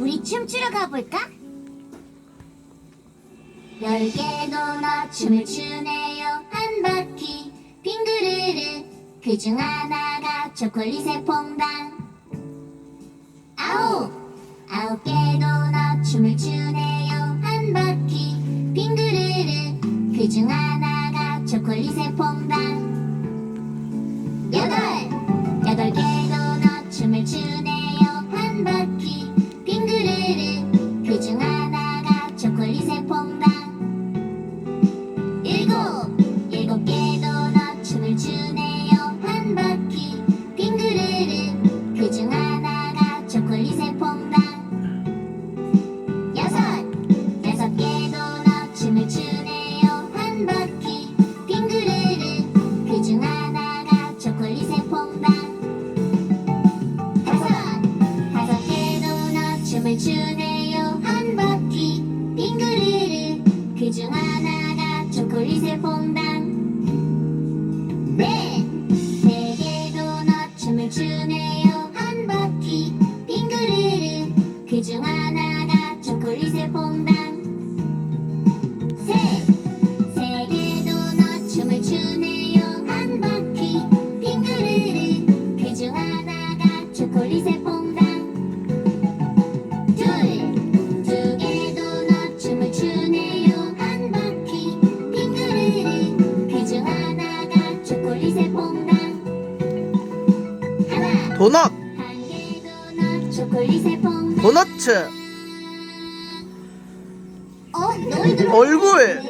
우리 춤추러 가볼까? 열 개 도넛 춤을 추네요 한 바퀴. 빙그르르 그중 하나가 초콜릿의 퐁당. 아홉! 아홉 개 도넛 춤을 추네요 한 바퀴. 빙그르르 그중 하나가 초콜릿의 퐁당. 여덟 퐁당. 일곱 일곱 개 도넛 춤을 추네요. 한 바퀴 빙그르르 그중 하나가 초콜릿의 퐁당. 여섯 여섯 개 도넛 춤을 추네요. 한 바퀴 빙그르르 그중 하나가 초콜릿의 퐁당. 다섯 다섯 개 도넛 춤을 추네 도넛 도넛 한개 도넛 초콜릿의 퐁당 도너츠 어? 얼굴?